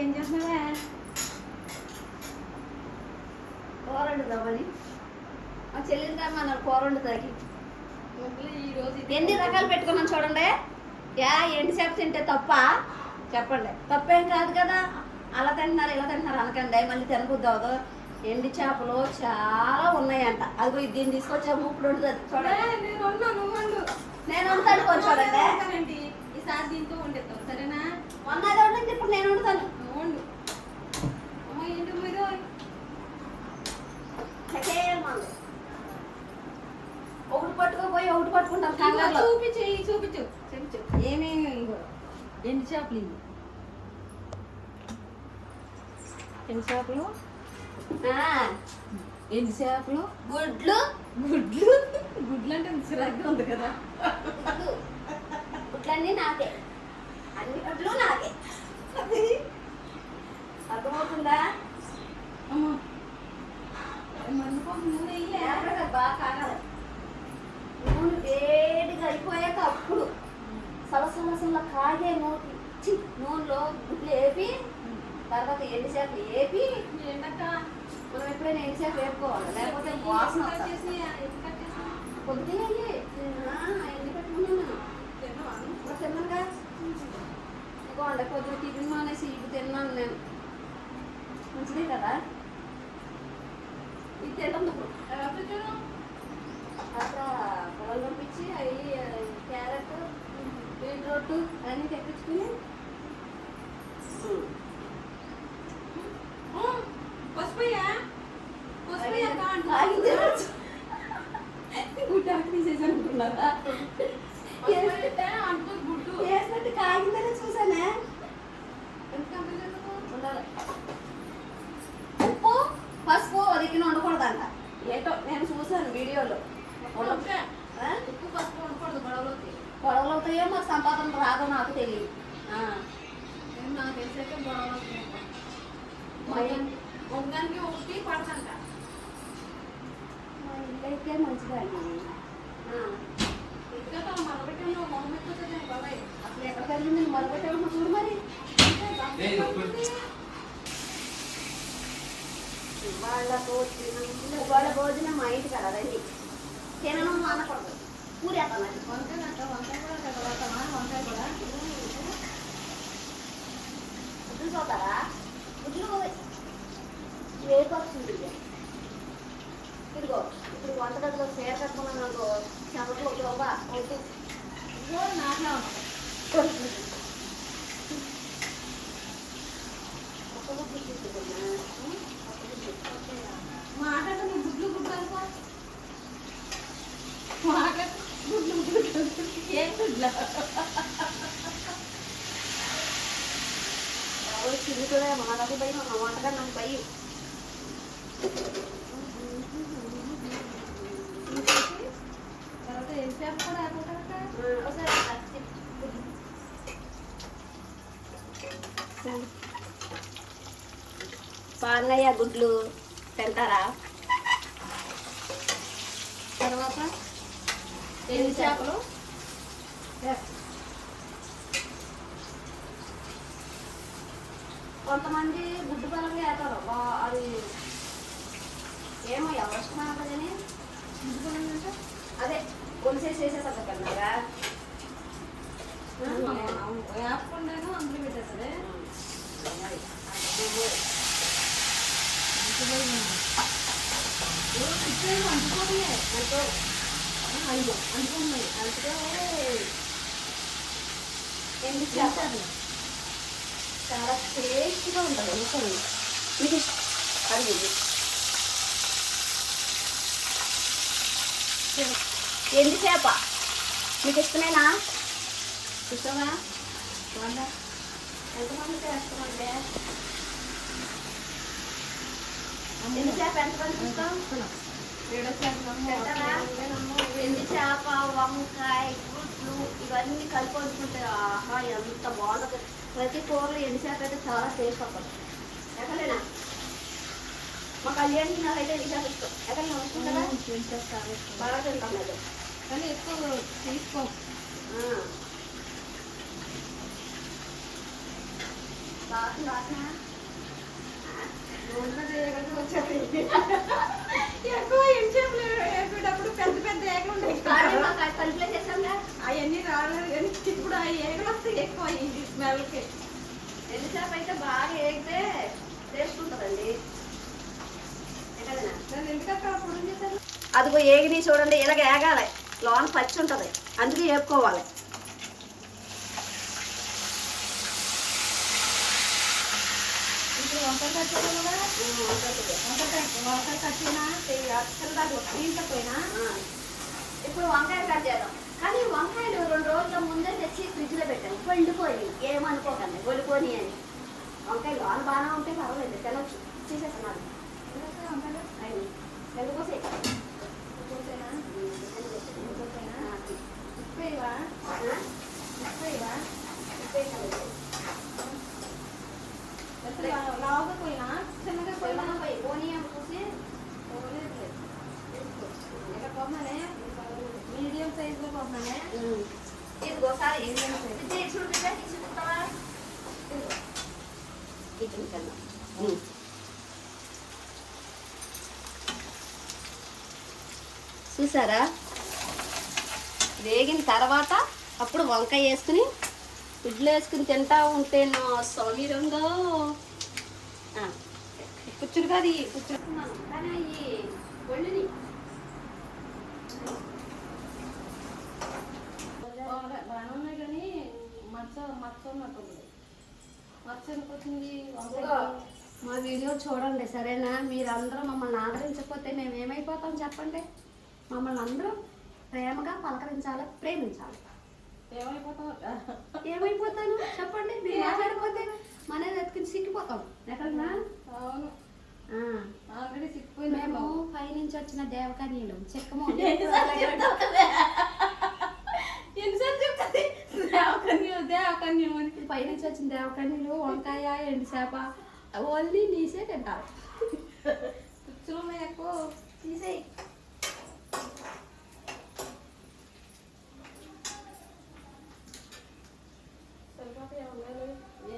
ఏం చేస్తున్నావే? కూర వండుదామని మా చెల్లిని రమ్మన్నారు కూర వండుతాకి ఎన్ని రకాలు పెట్టుకున్నాం చూడండి. యా ఎండి చేప తింటే తప్ప? చెప్పండి. తప్పేం కాదు కదా. అలా తింటున్నారు ఇలా తింటున్నారు అనకండి. మళ్ళీ తినబుద్ది అవదు ఎండి చేపలు చాలా ఉన్నాయంట. ఇది దీన్ని తీసుకొచ్చాము. ఇప్పుడు వండుతుంది ఏ, చూడండి నేను వండుతాను కొంచెం చూడండి. ఈసారి దీంతో వండేద్దాం సరేనా? మొన్న అది వండింది ఇప్పుడు నేను వండుతాను నువ్వు వండు అమ్మ ఏంటి మీరు నాకేమన్నా. ఒకటి పట్టుకోపోయి ఒకటి పట్టుకుంటాం కంగారులో చూపించు చూపించు చూపించు. ఏమేమి ఎండు చేపలు ఇవి ఎండు చేపలు? ఆ, ఎండు చేపలు? గుడ్లు. గుడ్లు? గుడ్లు అంటే చిరాగ్గా ఉంది కదా. గుడ్లు. గుడ్లన్నీ నాకే. అన్ని గుడ్లు నాకే. అర్థమవుతుందా? అమ్మ. ఇయ్యలే. లేకపోతే బాగా కాగాలి నూనె వేడిగా అయిపోయాక అప్పుడు. సలసలసల కాగే నూనె చి నూనెలో గుడ్లు వేపి తర్వాత ఎండు చేపలు వేపి మనం ఎప్పుడైనా ఎండు చేపలు వేపుకోవాలి? లేకపోతే వాసన కొద్దిగా అయ్యి ఎండు పెట్టుకున్నాను తిన్నానుగా ఇదిగోండి కొద్దిగా టిఫిన్ మానేసి ఇది తిన్నాను నేను. మంచిదే కదా? ఇది తింటాం ఇప్పుడు ఎలా పెట్టాను? అక్కడ పొలం పంపించి అవి క్యారెట్ రోడ్డు అన్నీ తెప్పించుకుని ఆ, పసుపయ్యా? పసుపయ్యా అక్క ఆగి అంటున్నా. తినొచ్చు. గుడ్డు అక్కడ తీసేసాను అనుకున్నారా పసుపయ్యా అంటూ గుడ్డు. వేసినట్టు కాగిందని చూసానే ఎందుకు అంత లేదు? ఉండాలి ఉప్పు పసుపు ఒదిగిన ఉండకూడదంట ఏంటో నేను చూసాను వీడియోలో ఓకే. ఆ? ఉప్పు పసుపు ఉండకూడదు గొడవలోకి గొడవలు అవుతాయో మరి సంపాదన రాదో నాకు తెలియదు ఆ. నేను నాకు తెలిసైతే గొడవలోకి ఉంటాను. మరి- ఒకదానికి ఒకటి పడతంట మా ఇల్లు అయితే మంచిదండి ఆ. ఇంకా మరొకటి మొహం ఎక్కువ బాబాయ్ అసలు వాళ్ళ భోజనం వాళ్ళ భోజనం మా ఇంటి కదా అది తినను అనకూడదు పూరి అతను వంకాయ అంట వంకాయ కూడా చదవతామా వంకాయ కూడా గుడ్లు చూస్తారా గుడ్లు వేపొస్తుంది ఇదిగో ఇప్పుడు వంటగదిలో సేర కట్టుకున్నాను అనుకో చెమటలు ఒక రవ్వ అవుతూ ఇదిగో నాట్లా ఉంది ఒక్క గుడ్లు తీసుకున్నా ఒక్క గుడ్లు మాట్లాడ నువ్వు గుడ్లు గుడ్లు అనుకో మాట్లాడ గుడ్లు గుడ్లు ఏం గుడ్ల ఎవరు చిరుగుతుందా మా దగ్గర భయం మా వంటగా నాకు భయం. తర్వాత ఎంతసేపు కూడా అయిపోతారట ఒకసారి బాగున్నాయా గుడ్లు తింటారా తర్వాత ఎండు చేపలు కొంతమంది గుడ్డు పరంగా వేస్తారు అది ఏమో ఎవరు ఇష్టమా కానీ ఎందుకంటే అదే కొలిసేసి వేసేస్తారు కదరా వేపకుండాను అందులో పెట్టేస్తుంది అంటుకోవే అయ్యో చేప? చాలా టేస్ట్గా ఉంటుంది అనుకోండి మీకు అడిగింది అది చేప మీకు ఇష్టమేనా ఇష్టమా బాగుందా ఎంతమంది ఎండు చేప తింటారా? ఎండు చేప వంకాయ గుడ్లు ఇవన్నీ కలిపి వండుకుంటే ఆహా ఎంత బాగుంటుంది. ప్రతి కూరలో ఎండు చేప అయితే చాలా టేస్ట్ వస్తుంది ఎక్కడైనా? మా కళ్యాణి నాకైతే ఎండు చేప ఇష్టం. ఎక్కడైనా వస్తుందా బాగా తింటాం అది కానీ ఎక్కువ తీసుకో. ఆ. వాసన వాసన ఉన్నది ఏగలు వచ్చేది. ఎక్కువ ఎంచేపులు వేపేటప్పుడు పెద్ద పెద్ద ఏగలు ఉన్నాయి. అది అవన్నీ రాలేదు ఇప్పుడు ఆ ఏగలు వస్తాయి ఎక్కువ ఈ స్మెల్కి. ఎండుచేప అయితే బాగా వేగితే టేస్ట్ ఉంటుందండి. ఎక్కడైనా? నేను ఎందుకక్క అప్పుడు ఏం చేశాను అదిగో ఏగిని చూడండి ఇలాగ ఏగాలి. లోన పచ్చి ఉంటుంది. అందుకే వేపుకోవాలి ఇప్పుడు వంకాయ అసలు దాకా దీంట్లో పోయినా ఇప్పుడు వంకాయ కట్ చేద్దాం. కానీ వంకాయలు రెండు రోజుల ముందే తెచ్చి ఫ్రిడ్జ్లో పెట్టాను. పండిపోయి ఏమనుకోకండి వండుకొని అని వంకాయ లోన బాగానే ఉంటే పర్వాలేదు తినొచ్చు. తీసేస్తున్నాను. ఎందుకోసం లావుగా పోయినా చిన్నగా పోయినా పోయినా పోయి పోనీ అని చూసి ఇలా పోమనే మీడియం సైజులో పోమనే ఇదిగో ఒకసారి ఇది చూడు బిడ్డ, తీసి చూస్తావా? ఇదిగో. ఇది ఇంకన్నా. చూసారా? వేగిన తర్వాత అప్పుడు వంకాయ వేసుకుని గుడ్లు వేసుకుని తింటా ఉంటే నా సమీరంగా ఆ, కూర్చుని కాదు ఈ కూర్చుంటున్నాను కానీ అవి ఒళ్ళుని. బాగానే ఉన్నాయి కానీ మచ్చ మచ్చ ఉన్నట్టుంది. మచ్చ ఎందుకు వచ్చింది? వంకాయ మా వీడియో చూడండి సరేనా? మీరందరూ మమ్మల్ని ఆదరించకపోతే మేము ఏమైపోతాం చెప్పండి? మమ్మల్ని అందరూ ప్రేమగా పలకరించాలి? ప్రేమించాలి? ఏమైపోతావు? ఏమైపోతాను? చెప్పండి మీరు మాట్లాడకపోతే మనది ఎత్తుకుని సిక్కిపోతాం. ఎక్కడన్నా? అవును. ఆల్రెడీ సిక్కిపోయింది మేము పైనుంచి వచ్చిన దేవకన్యలు చెక్కము. ఎన్నిసార్లు చెప్తుంది దేవకన్య దేవకన్య అని. పైనుంచి వచ్చిన దేవకన్యలు వంకాయ ఎండు చేప ఓన్లీ నీసే తింటారు. కూర్చుని ఎక్కువ తీసేయి సరిపోతాయి ఉన్నాయి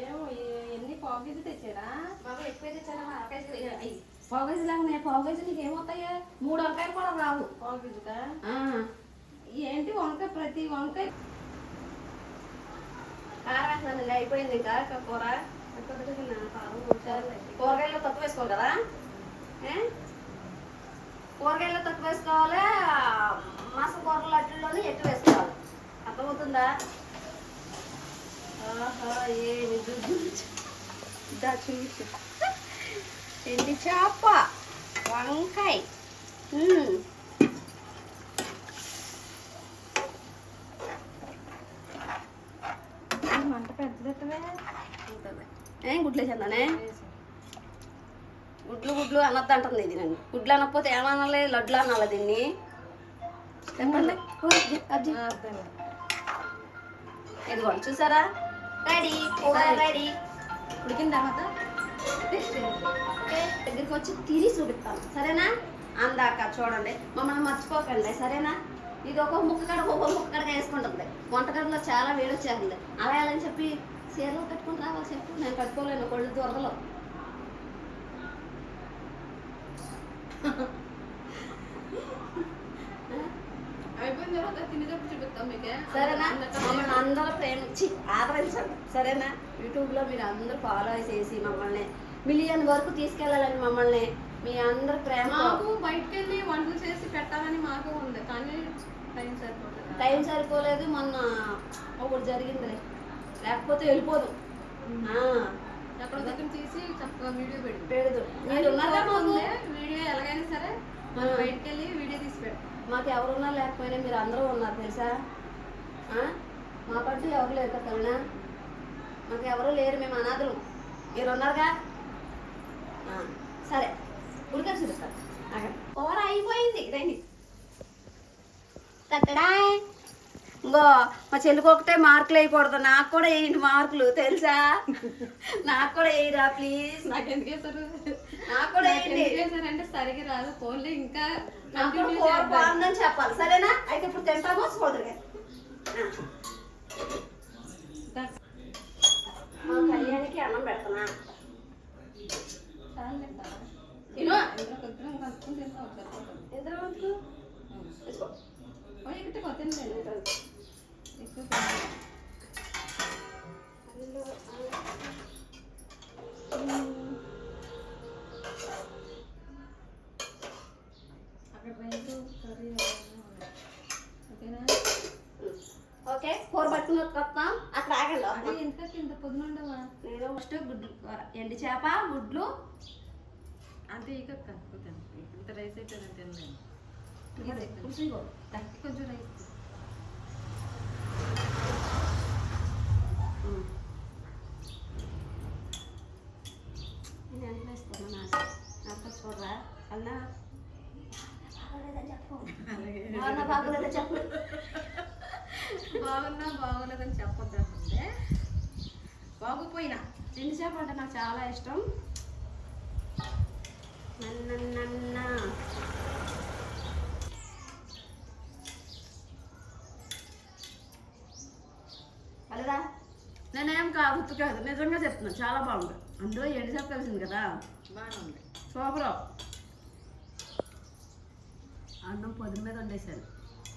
ఏమో ఏ- ఎన్ని పావు కేజీ తెచ్చారా బాగా ఎక్కువ తెచ్చారా పోగేసి లాగా పోగేసి నీకు ఏమవుతాయా? మూడు వంకాయలు కూడా రావు. పావు కేజీకా ఏంటి వంకాయ ప్రతి వంకాయ? కారం వేసానండి అయిపోయింది ఇంకా కూర. కూరగాయలు తక్కువ వేసుకోవాలి కదా? కూరగాయలు తక్కువ వేసుకోవాలి? మాసం కూరలు అట్లలోనే ఎక్కువ వేసుకోవాలి? అర్థమవుతుందా? ఆహా ఏమి చూపించు ఎండి చేప వంకాయ. మంట పెద్దదట్టవే ఏం గుడ్లు వేసిందానే గుడ్లు గుడ్లు అనొద్దు అంటుంది ఇది నన్ను. గుడ్లు అనకపోతే ఏమనాలి? లడ్లు అనాలి దీన్ని. చెప్పండి. ఇదిగోండి చూసారా? రెడీ రెడీ ఉడికిన తర్వాత దగ్గరికి వచ్చి తిరిగి చూపిస్తాను. సరేనా? అందాక చూడండి. మమ్మల్ని మర్చిపోకండి. సరేనా? ఇది ఒక ముక్క కడక ఒక ముక్క కడక వేసుకుంటుంది. వంటగదిలో చాలా వేడి వచ్చేస్తుంది. అలా అని చెప్పి చీరలు కట్టుకుని రావాలి చెప్పు. నేను కట్టుకోలేను. కొళ్ళు దొరదలు. అయిపోయిన తర్వాత తినేటప్పుడు చూపిస్తాం మీకే సరేనా? మమ్మల్ని అందరూ ప్రేమించి ఆదరించండి. సరేనా? యూట్యూబ్లో మీరు అందరూ ఫాలో చేసి మమ్మల్ని మిలియన్ వరకు తీసుకెళ్ళాలని మమ్మల్ని మీ అందరు ప్రేమ మాకు బయటకు వెళ్ళి వంటలు చేసి పెట్టాలని మాకు ఉంది. కానీ టైం సరిపోతుంది టైం సరిపోలేదు. మొన్న ఒకటి జరిగింది లేకపోతే వెళ్ళిపోదు. ఆ, ఎక్కడ దగ్గర తీసి చక్కగా వీడియో పెట్టి పెడదు. మీరు ఉన్నారా వీడియో ఎలాగైనా సరే. మనం బయటకు వెళ్ళి వీడియో తీసి పెడతాం. మాకు ఎవరున్నా లేకపోయినా మీరు అందరూ ఉన్నారు తెలుసా? మా మాకంటూ ఎవరు లేరు కదా కరుణ? మాకు ఎవరు లేరు మేము అనాథలు. మీరు ఉన్నారుగా సరే. ఉడికారు చూపిస్తాను కూర అయిపోయింది. రండి. తక్కడా ఇంకో మా చెల్లికి ఒకటే మార్కులు అయిపోతుంది నాకు కూడా వేయండి మార్కులు తెలుసా? నాకు కూడా వేయరా ప్లీజ్ నాకు ఎందుకు నాకు కూడా వేయండి అంటే సరిగ్గా రాదు. ఫోన్లు ఇంకా బాగుందని చెప్పాలి. సరేనా? అయితే ఇప్పుడు తింటాము సోదరుగా కళ్యాణికి అన్నం పెడతానా? ఫస్ట్ గుడ్లు కూర ఎండి చేప గుడ్లు. అంతే ఇక ఇంత రైస్ అయితే తినలేను. కొంచెం రైస్. నేను ఎంత వేస్తాను నాకు. నాకు చూడరా? అన్నా? బాగున్నా బాగోలేదని చెప్పు. బాగున్నా బాగోలేదని చెప్పొద్దు అంటే బాగుపోయినా ఎండి చేప అంటే నాకు చాలా ఇష్టం. నన్న అలరా నేనేం కా గుర్తు కాదు. నిజంగా చెప్తున్నా. చాలా బాగుంది. అందులో ఎండి చేప కలిసింది కదా. బాగానే ఉంది సూపర్. అన్నం పొద్దున మీద వండేసాను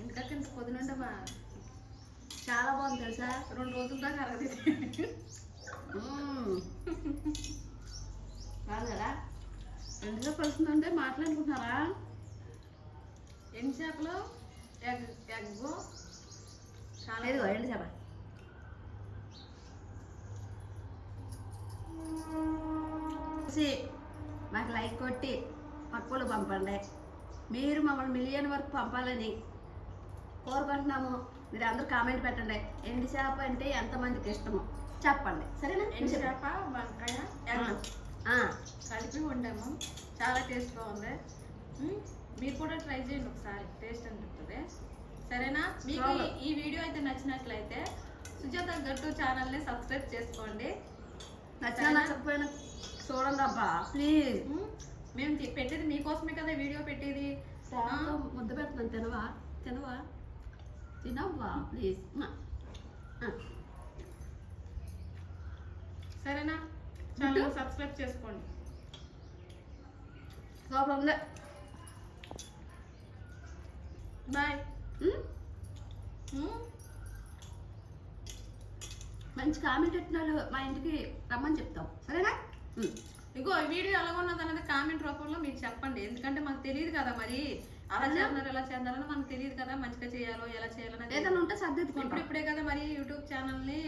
ఎందుకంటే ఇంత పొద్దున చాలా బాగుంది తెలుసా? రెండు రోజుల దాకా అరగదు. కాదు కదా ఎండి చేప కలిసిందంటే మాట్లాడుకుంటున్నారా? ఎన్ని చేపలు ఎగ్ ఎగ్ చాలా లేదు ఎండి చేప. మాకు లైక్ కొట్టి పక్కలు పంపండి. మీరు మమ్మల్ని మిలియన్ వరకు పంపాలని కోరుకుంటున్నాము. మీరు అందరూ కామెంట్ పెట్టండి. ఎండి చేప అంటే ఎంతమందికి ఇష్టమో. చెప్పండి. సరేనా? చేప వంకాయ కలిపి వండాము. చాలా టేస్ట్గా ఉంది. మ్మ్. మీరు కూడా ట్రై చేయండి ఒకసారి. టేస్ట్ అనిపిస్తుంది. సరేనా? మీకు. ఈ- వీడియో అయితే నచ్చినట్లయితే సుజాత గట్టు ఛానల్ని సబ్స్క్రైబ్ చేసుకోండి. నచ్చినా నచ్చకపోయినా చూడండి అబ్బా. ప్లీజ్. మ్మ్. పెట్టేది మీకోసమే కదా వీడియో పెట్టేది. ముద్ద పెడుతున్నాను. తినవా? తినవా? తినవ్వా? ప్లీజ్. సరేనా? ఛానల్ సబ్స్క్రైబ్ చేసుకోండి. బాయ్? మంచి కామెంట్ పెట్టిన వాళ్ళు మా ఇంటికి రమ్మని చెప్తాం. సరేనా. ఇగో ఈ వీడియో ఎలా ఉన్నది అనేది కామెంట్ రూపంలో మీకు చెప్పండి. ఎందుకంటే మాకు తెలియదు కదా మరి. అలా చేస్తున్నారు ఎలా చేస్తున్నారని మనకు తెలియదు కదా. మంచిగా చేయాలో ఎలా చేయాలో ఏదైనా ఉంటే ఇప్పుడు సర్దిద్దుకుంటాం. ఇప్పుడే కదా మరి యూట్యూబ్ ఛానల్ని